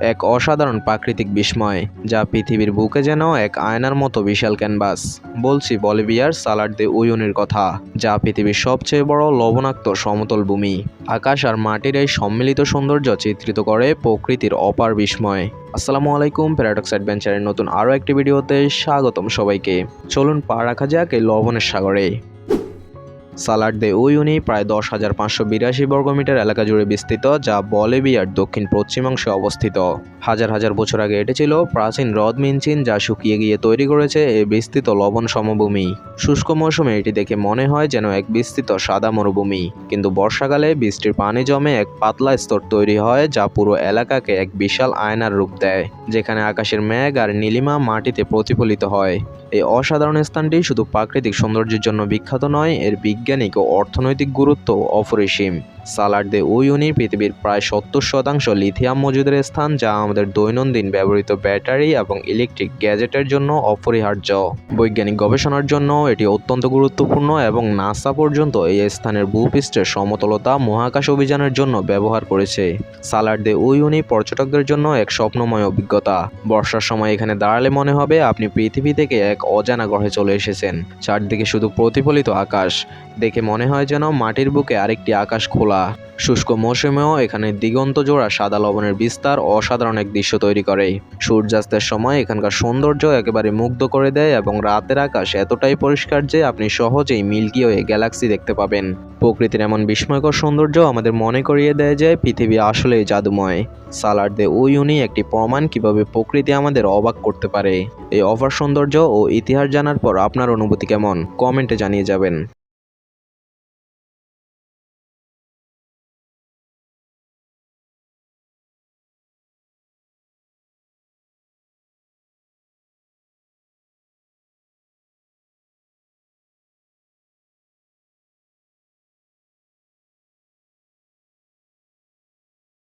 এক অসাধারণ প্রাকৃতিক বিস্ময়, যা পৃথিবীর বুকে যেন এক আয়নার মতো বিশাল ক্যানভাস। বলছি বলিভিয়ার সালাড দে উয়ুনির কথা, যা পৃথিবীর সবচেয়ে বড় লবণাক্ত সমতল ভূমি। আকাশ আর মাটির এই সম্মিলিত সৌন্দর্য চিত্রিত করে প্রকৃতির অপার বিস্ময়। আসসালামু আলাইকুম প্যারাডক্স অ্যাডভেঞ্চারের নতুন আরও একটি ভিডিওতে স্বাগতম সবাইকে। চলুন পা রাখা যাক এই লবণের সাগরে। সালাড দে উইউনি প্রায় দশ হাজার পাঁচশো বিরাশি বর্গমিটার এলাকা জুড়ে বিস্তৃত, যা বলিভিয়ার দক্ষিণ পশ্চিমাংশে অবস্থিত। হাজার হাজার বছর আগে এটি ছিল প্রাচীন হ্রদ মিনচিন যা শুকিয়ে গিয়ে তৈরি করেছে এই বিস্তৃত লবণ সমভূমি। শুষ্ক মৌসুমে এটি দেখে মনে হয় যেন এক বিস্তৃত সাদা মরুভূমি। কিন্তু বর্ষাকালে বৃষ্টির পানি জমে এক পাতলা স্তর তৈরি হয় যা পুরো এলাকাকে এক বিশাল আয়নার রূপ দেয়, যেখানে আকাশের মেঘ আর নীলিমা মাটিতে প্রতিফলিত হয়। এই অসাধারণ স্থানটি শুধু প্রাকৃতিক সৌন্দর্যের জন্য বিখ্যাত নয়, এর বৈজ্ঞানিক ও অর্থনৈতিক গুরুত্ব অপরিসীম। সালাড দে উইউনি পৃথিবীর প্রায় সত্তর শতাংশ লিথিয়াম মজুদের স্থান, যা আমাদের দৈনন্দিন ব্যবহৃত ব্যাটারি এবং ইলেকট্রিক গ্যাজেটের জন্য অপরিহার্য। বৈজ্ঞানিক গবেষণার জন্য এটি অত্যন্ত গুরুত্বপূর্ণ এবং নাসা পর্যন্ত এই স্থানের ভূপৃষ্ঠের সমতলতা মহাকাশ অভিযানের জন্য ব্যবহার করেছে। সালাড দে উইউনি পর্যটকদের জন্য এক স্বপ্নময় অভিজ্ঞতা। বর্ষার সময় এখানে দাঁড়ালে মনে হবে আপনি পৃথিবী থেকে এক অজানা গ্রহে চলে এসেছেন। চারদিকে শুধু প্রতিফলিত আকাশ। দেখে মনে হয় যেন মাটির বুকে আরেকটি আকাশ খোলা। শুষ্ক মৌসুমেও এখানে দিগন্ত জোড়া সাদা লবণের বিস্তার অসাধারণ এক দৃশ্য তৈরি করে। সূর্যাস্তের সময় এখানকার সৌন্দর্য একেবারে মুগ্ধ করে দেয় এবং রাতের আকাশ এতটাই পরিষ্কার যে আপনি সহজেই মিল্কি ওয়ে গ্যালাক্সি দেখতে পাবেন। প্রকৃতির এমন বিস্ময়কর সৌন্দর্য আমাদের মনে করিয়ে দেয় যে পৃথিবী আসলেই জাদুময়। সালার দে উইউনি একটি প্রমাণ কীভাবে প্রকৃতি আমাদের অবাক করতে পারে। এই অফার সৌন্দর্য ও ইতিহাস জানার পর আপনার অনুভূতি কেমন? কমেন্টে জানিয়ে যাবেন।